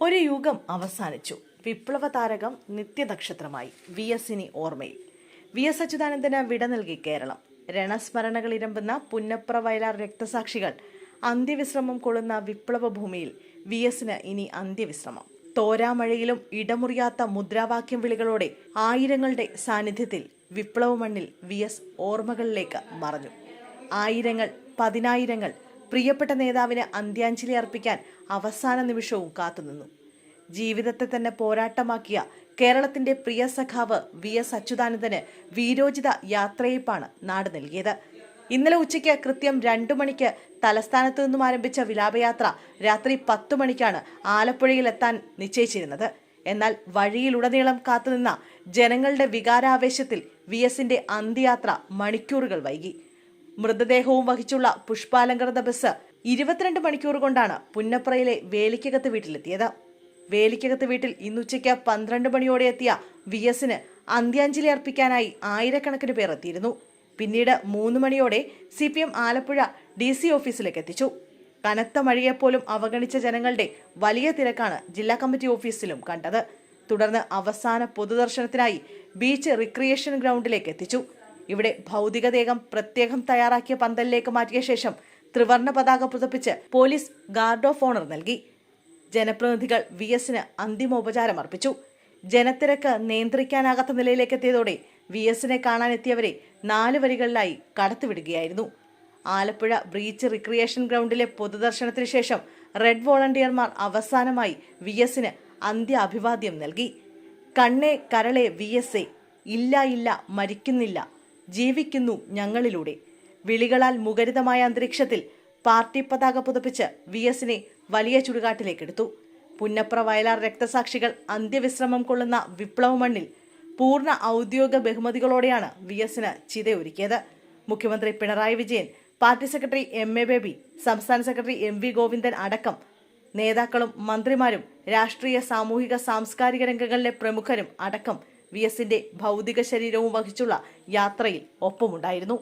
ഒരു യുഗം അവസാനിച്ചു. വിപ്ലവ താരകം നിത്യനക്ഷത്രമായി. വി എസിനി ഓർമ്മയിൽ. വി എസ് അച്യുതാനന്ദന് വിട നൽകി കേരളം. രണസ്മരണകൾ ഇരമ്പുന്ന പുന്നപ്ര വയലാർ രക്തസാക്ഷികൾ അന്ത്യവിശ്രമം കൊള്ളുന്ന വിപ്ലവ ഭൂമിയിൽ വി എസിന് ഇനി അന്ത്യവിശ്രമം. തോരാമഴയിലും ഇടമുറിയാത്ത മുദ്രാവാക്യം വിളികളോടെ ആയിരങ്ങളുടെ സാന്നിധ്യത്തിൽ വിപ്ലവ മണ്ണിൽ വി എസ് ഓർമ്മകളിലേക്ക് മറഞ്ഞു. ആയിരങ്ങൾ പതിനായിരങ്ങൾ പ്രിയപ്പെട്ട നേതാവിന് അന്ത്യാഞ്ജലി അർപ്പിക്കാൻ അവസാന നിമിഷവും കാത്തുനിന്നു. ജീവിതത്തെ തന്നെ പോരാട്ടമാക്കിയ കേരളത്തിന്റെ പ്രിയ സഖാവ് വി എസ് അച്യുതാനന്ദന് വീരോചിത യാത്രയപ്പാണ് നാട് നൽകിയത്. ഇന്നലെ ഉച്ചയ്ക്ക് കൃത്യം രണ്ടു മണിക്ക് തലസ്ഥാനത്ത് നിന്നും ആരംഭിച്ച വിലാപയാത്ര രാത്രി പത്തു മണിക്കാണ് ആലപ്പുഴയിൽ എത്താൻ നിശ്ചയിച്ചിരുന്നത്. എന്നാൽ വഴിയിലുടനീളം കാത്തുനിന്ന ജനങ്ങളുടെ വികാരാവേശത്തിൽ വി എസിന്റെ അന്ത്യയാത്ര മണിക്കൂറുകൾ വൈകി. മൃതദേഹവും വഹിച്ചുള്ള പുഷ്പാലങ്കൃത ബസ് ഇരുപത്തിരണ്ട് മണിക്കൂർ കൊണ്ടാണ് പുന്നപ്രയിലെ വേലിക്കകത്ത് വീട്ടിലെത്തിയത്. വേലിക്കകത്ത് വീട്ടിൽ ഇന്നുച്ചയ്ക്ക് പന്ത്രണ്ട് മണിയോടെ എത്തിയ വി എസിന് അന്ത്യാഞ്ജലി അർപ്പിക്കാനായി ആയിരക്കണക്കിന് പേർ എത്തിയിരുന്നു. പിന്നീട് മൂന്ന് മണിയോടെ C P M Alappuzha D C ഓഫീസിലേക്ക് എത്തിച്ചു. കനത്ത മഴയെപ്പോലും അവഗണിച്ച ജനങ്ങളുടെ വലിയ തിരക്കാണ് ജില്ലാ കമ്മിറ്റി ഓഫീസിലും കണ്ടത്. തുടർന്ന് അവസാന പൊതുദർശനത്തിനായി ബീച്ച് റിക്രിയേഷൻ ഗ്രൗണ്ടിലേക്ക് എത്തിച്ചു. ഇവിടെ ഭൗതികദേഹം പ്രത്യേകം തയ്യാറാക്കിയ പന്തലിലേക്ക് മാറ്റിയ ശേഷം ത്രിവർണ പതാക പുതപ്പിച്ച് പോലീസ് ഗാർഡ് ഓഫ് ഓണർ നൽകി. ജനപ്രതിനിധികൾ വി എസിന് അന്തിമോപചാരം അർപ്പിച്ചു. ജനത്തിരക്ക് നിയന്ത്രിക്കാനാകാത്ത നിലയിലേക്ക് എത്തിയതോടെ വി എസിനെ കാണാനെത്തിയവരെ നാല് വരികളിലായി കടത്തിവിടുകയായിരുന്നു. ആലപ്പുഴ ബ്രീച്ച് റിക്രിയേഷൻ ഗ്രൗണ്ടിലെ പൊതുദർശനത്തിന് ശേഷം റെഡ് വോളണ്ടിയർമാർ അവസാനമായി വി എസിന് അന്ത്യ അഭിവാദ്യം നൽകി. കണ്ണേ കരളെ വി എസ് എ ഇല്ല ഇല്ല മരിക്കുന്നില്ല. ജീവിക്കുന്നു ഞങ്ങളിലൂടെ. വിളികളാൽ മുഖരിതമായ അന്തരീക്ഷത്തിൽ പാർട്ടി പതാക പുതപ്പിച്ച് വി എസിനെ വലിയ ചുടുകാട്ടിലേക്കെടുത്തു. പുന്നപ്ര വയലാർ രക്തസാക്ഷികൾ അന്ത്യവിശ്രമം കൊള്ളുന്ന വിപ്ലവ മണ്ണിൽ പൂർണ ഔദ്യോഗിക ബഹുമതികളോടെയാണ് വി എസിന് ചിതയൊരുക്കിയത്. മുഖ്യമന്ത്രി Pinarayi Vijayan party secretary M A Baby സംസ്ഥാന സെക്രട്ടറി എം വി ഗോവിന്ദൻ അടക്കം നേതാക്കളും മന്ത്രിമാരും രാഷ്ട്രീയ സാമൂഹിക സാംസ്കാരിക രംഗങ്ങളിലെ പ്രമുഖരും അടക്കം വി എസിന്റെ ഭൗതിക ശരീരവും വഹിച്ചുള്ള യാത്രയിൽ ഒപ്പമുണ്ടായിരുന്നു